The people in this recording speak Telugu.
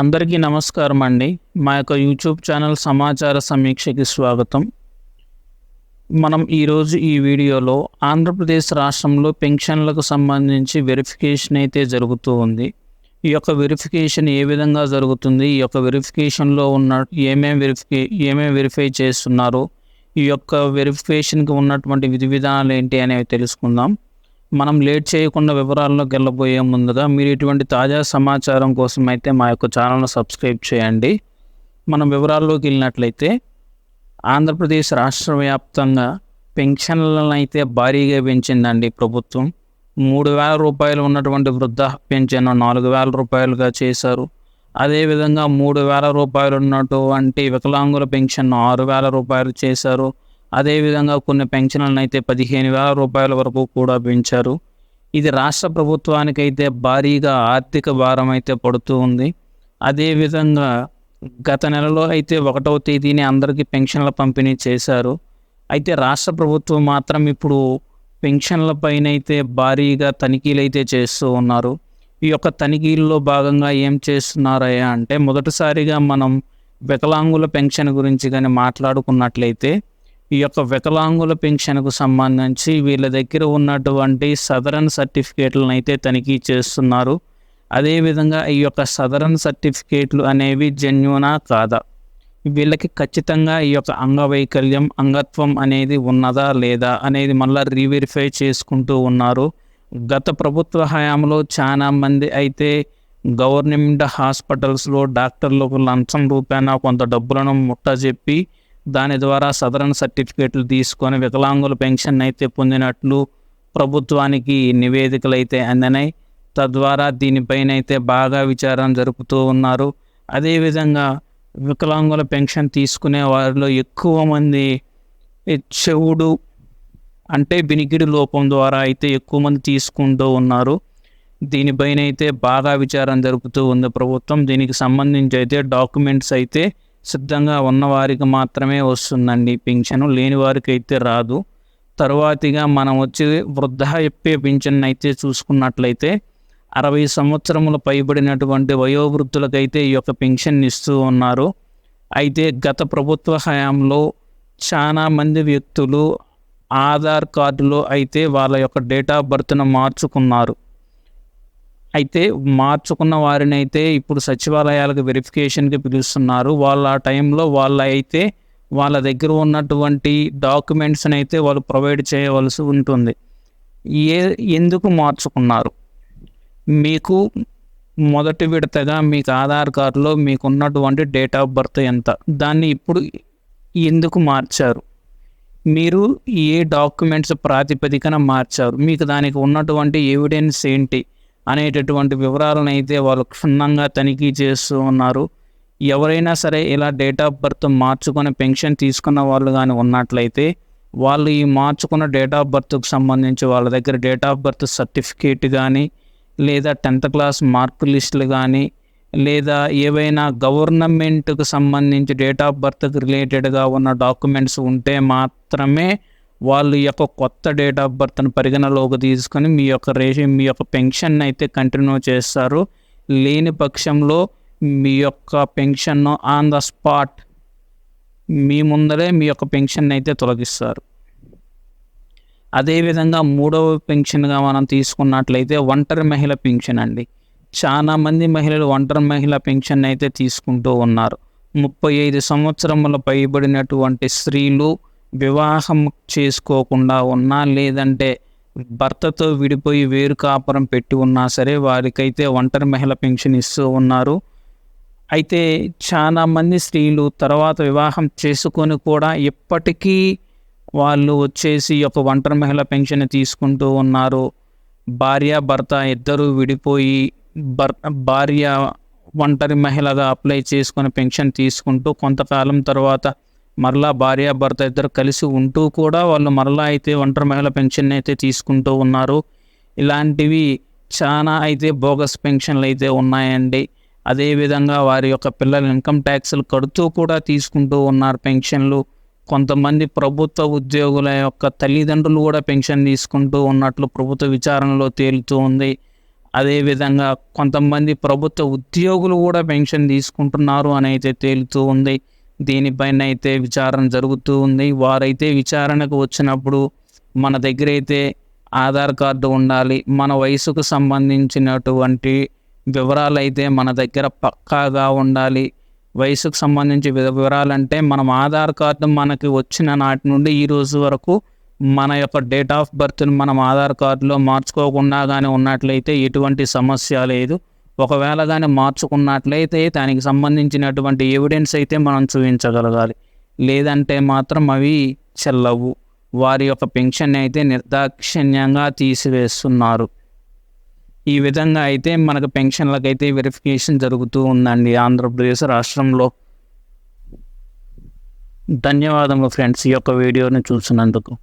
అందరికీ నమస్కారం అండి. మా యొక్క యూట్యూబ్ ఛానల్ సమాచార సమీక్షకి స్వాగతం. మనం ఈరోజు ఈ వీడియోలో ఆంధ్రప్రదేశ్ రాష్ట్రంలో పెన్షన్లకు సంబంధించి వెరిఫికేషన్ అయితే జరుగుతూ ఉంది. ఈ యొక్క వెరిఫికేషన్ ఏ విధంగా జరుగుతుంది? ఈ యొక్క వెరిఫికేషన్లో ఉన్న ఏమేమి వెరిఫికే ఏమేమి వెరిఫై చేస్తున్నారు? ఈ యొక్క వెరిఫికేషన్కి ఉన్నటువంటి విధి విధానాలు ఏంటి అనేవి తెలుసుకుందాం. మనం లేట్ చేయకుండా వివరాల్లోకి వెళ్ళబోయే ముందుగా మీరు ఇటువంటి తాజా సమాచారం కోసం అయితే మా యొక్క ఛానల్ను సబ్స్క్రైబ్ చేయండి. మనం వివరాల్లోకి వెళ్ళినట్లయితే ఆంధ్రప్రదేశ్ రాష్ట్ర వ్యాప్తంగా పెన్షన్లను అయితే భారీగా పెంచిందండి ప్రభుత్వం. మూడు వేల రూపాయలు ఉన్నటువంటి వృద్ధాప్య పెన్షన్ నాలుగు వేల రూపాయలుగా చేశారు. అదేవిధంగా మూడు వేల రూపాయలు ఉన్నటువంటి వికలాంగుల పెన్షన్ ఆరు వేల రూపాయలు చేశారు. అదేవిధంగా కొన్ని పెన్షన్లను అయితే పదిహేను వేల రూపాయల వరకు కూడా పెంచారు. ఇది రాష్ట్ర ప్రభుత్వానికి అయితే భారీగా ఆర్థిక భారం అయితే పడుతూ ఉంది. అదేవిధంగా గత నెలలో అయితే ఒకటవ తేదీని అందరికీ పెన్షన్ల పంపిణీ చేశారు. అయితే రాష్ట్ర ప్రభుత్వం మాత్రం ఇప్పుడు పెన్షన్ల పైన అయితే భారీగా తనిఖీలు అయితే చేస్తూ ఉన్నారు. ఈ యొక్క తనిఖీల్లో భాగంగా ఏం చేస్తున్నారయ్యా అంటే మొదటిసారిగా మనం వికలాంగుల పెన్షన్ గురించి కానీ మాట్లాడుకున్నట్లయితే ఈ యొక్క వికలాంగుల పెన్షన్కు సంబంధించి వీళ్ళ దగ్గర ఉన్నటువంటి సదరన్ సర్టిఫికేట్లను అయితే తనిఖీ చేస్తున్నారు. అదేవిధంగా ఈ యొక్క సదరన్ సర్టిఫికేట్లు అనేవి జెన్యునా కాదా? వీళ్ళకి ఖచ్చితంగా ఈ యొక్క అంగవైకల్యం అంగత్వం అనేది ఉన్నదా లేదా అనేది మళ్ళీ రీవెరిఫై చేసుకుంటూ ఉన్నారు. గత ప్రభుత్వ హయాంలో చాలా మంది అయితే గవర్నమెంట్ హాస్పిటల్స్లో డాక్టర్లకు లంచం రూపాన కొంత డబ్బులను ముట్టజెప్పి దాని ద్వారా సదరన్ సర్టిఫికేట్లు తీసుకొని వికలాంగుల పెన్షన్ అయితే పొందినట్లు ప్రభుత్వానికి నివేదికలు అయితే అందినాయి. తద్వారా దీనిపైన అయితే బాగా విచారం జరుపుతూ ఉన్నారు. అదేవిధంగా వికలాంగుల పెన్షన్ తీసుకునే వారిలో ఎక్కువ మంది చెవుడు అంటే వినికిడి లోపం ద్వారా అయితే ఎక్కువ మంది తీసుకుంటూ ఉన్నారు. దీనిపైన అయితే బాగా విచారం జరుపుతూ ఉంది ప్రభుత్వం. దీనికి సంబంధించి అయితే డాక్యుమెంట్స్ అయితే సిద్ధంగా ఉన్నవారికి మాత్రమే వస్తుందండి. పింఛను లేని వారికి అయితే రాదు. తరువాతిగా మనం వచ్చి వృద్ధాప్య పింఛన్ అయితే చూసుకున్నట్లయితే అరవై సంవత్సరముల పైబడినటువంటి వయోవృద్ధులకైతే ఈ యొక్క పెన్షన్ ఇస్తూ ఉన్నారు. అయితే గత ప్రభుత్వ హయాంలో చాలామంది వ్యక్తులు ఆధార్ కార్డులో అయితే వాళ్ళ యొక్క డేట్ ఆఫ్ బర్త్ను మార్చుకున్నారు. అయితే మార్చుకున్న వారిని అయితే ఇప్పుడు సచివాలయాలకు వెరిఫికేషన్కి పిలుస్తున్నారు. వాళ్ళ ఆ టైంలో వాళ్ళ అయితే వాళ్ళ దగ్గర ఉన్నటువంటి డాక్యుమెంట్స్ని అయితే వాళ్ళు ప్రొవైడ్ చేయవలసి ఉంటుంది. ఏ ఎందుకు మార్చుకున్నారు? మీకు మొదటి విడతగా మీకు ఆధార్ కార్డులో మీకు ఉన్నటువంటి డేట్ ఆఫ్ బర్త్ ఎంత? దాన్ని ఇప్పుడు ఎందుకు మార్చారు? మీరు ఏ డాక్యుమెంట్స్ ప్రాతిపదికన మార్చారు? మీకు దానికి ఉన్నటువంటి ఎవిడెన్స్ ఏంటి? అనేటటువంటి వివరాలను అయితే వాళ్ళు క్షుణ్ణంగా తనిఖీ చేస్తూ ఉన్నారు. ఎవరైనా సరే ఇలా డేట్ ఆఫ్ బర్త్ మార్చుకొని పెన్షన్ తీసుకున్న వాళ్ళు కానీ ఉన్నట్లయితే వాళ్ళు ఈ మార్చుకున్న డేట్ ఆఫ్ బర్త్కు సంబంధించి వాళ్ళ దగ్గర డేట్ ఆఫ్ బర్త్ సర్టిఫికేట్ కానీ లేదా టెన్త్ క్లాస్ మార్క్ లిస్టులు కానీ లేదా ఏవైనా గవర్నమెంట్కు సంబంధించి డేట్ ఆఫ్ బర్త్కి రిలేటెడ్గా ఉన్న డాక్యుమెంట్స్ ఉంటే మాత్రమే వాళ్ళు యొక్క కొత్త డేట్ ఆఫ్ బర్త్ను పరిగణలోకి తీసుకొని మీ యొక్క రేషన్ మీ యొక్క పెన్షన్ అయితే కంటిన్యూ చేస్తారు. లేని పక్షంలో మీ యొక్క పెన్షన్ను ఆన్ ద స్పాట్ మీ ముందరే మీ యొక్క పెన్షన్ అయితే తొలగిస్తారు. అదేవిధంగా మూడవ పెన్షన్గా మనం తీసుకున్నట్లయితే ఒంటరి మహిళ పెన్షన్ అండి. చాలామంది మహిళలు ఒంటరి మహిళ పెన్షన్ అయితే తీసుకుంటూ ఉన్నారు. ముప్పై ఐదు సంవత్సరముల పైబడినటువంటి స్త్రీలు వివాహం చేసుకోకుండా ఉన్నా లేదంటే భర్తతో విడిపోయి వేరు కాపురం పెట్టి ఉన్నా సరే వారికైతే ఒంటరి మహిళ పెన్షన్ ఇస్తూ ఉన్నారు. అయితే చాలామంది స్త్రీలు తర్వాత వివాహం చేసుకొని కూడా ఇప్పటికీ వాళ్ళు వచ్చేసి ఒక ఒంటరి మహిళ పెన్షన్ తీసుకుంటూ ఉన్నారు. భార్య భర్త ఇద్దరూ విడిపోయి భర్ భార్య ఒంటరి మహిళగా అప్లై చేసుకొని పెన్షన్ తీసుకుంటూ కొంతకాలం తర్వాత మరలా భార్య భర్త ఇద్దరు కలిసి ఉంటూ కూడా వాళ్ళు మరలా అయితే ఒంటరి మహిళ పెన్షన్ అయితే తీసుకుంటూ ఉన్నారు. ఇలాంటివి చాలా అయితే బోగస్ పెన్షన్లు అయితే ఉన్నాయండి. అదేవిధంగా వారి యొక్క పిల్లల ఇన్కమ్ ట్యాక్స్లు కడుతూ కూడా తీసుకుంటూ ఉన్నారు పెన్షన్లు. కొంతమంది ప్రభుత్వ ఉద్యోగుల యొక్క తల్లిదండ్రులు కూడా పెన్షన్ తీసుకుంటూ ఉన్నట్లు ప్రభుత్వ విచారణలో తేలుతూ ఉంది. అదేవిధంగా కొంతమంది ప్రభుత్వ ఉద్యోగులు కూడా పెన్షన్ తీసుకుంటున్నారు అని అయితే తేలుతూ ఉంది. దీనిపైన అయితే విచారణ జరుగుతూ ఉంది. వారైతే విచారణకు వచ్చినప్పుడు మన దగ్గర అయితే ఆధార్ కార్డు ఉండాలి. మన వయసుకు సంబంధించినటువంటి వివరాలు అయితే మన దగ్గర పక్కాగా ఉండాలి. వయసుకు సంబంధించి వివరాలంటే మనం ఆధార్ కార్డు మనకి వచ్చిన నాటి నుండి ఈ రోజు వరకు మన యొక్క డేట్ ఆఫ్ బర్త్ను మనం ఆధార్ కార్డులో మార్చుకోకుండా కానీ ఉన్నట్లయితే ఎటువంటి సమస్య లేదు. ఒకవేళ దాన్ని మార్చుకున్నట్లయితే దానికి సంబంధించినటువంటి ఎవిడెన్స్ అయితే మనం చూపించగలగాలి. లేదంటే మాత్రం అవి చెల్లవు. వారి యొక్క పెన్షన్ అయితే నిర్దాక్షిణ్యంగా తీసివేస్తున్నారు. ఈ విధంగా అయితే మనకు పెన్షన్లకైతే వెరిఫికేషన్ జరుగుతూ ఉందండి ఆంధ్రప్రదేశ్ రాష్ట్రంలో. ధన్యవాదములు ఫ్రెండ్స్ ఈ యొక్క వీడియోని చూసినందుకు.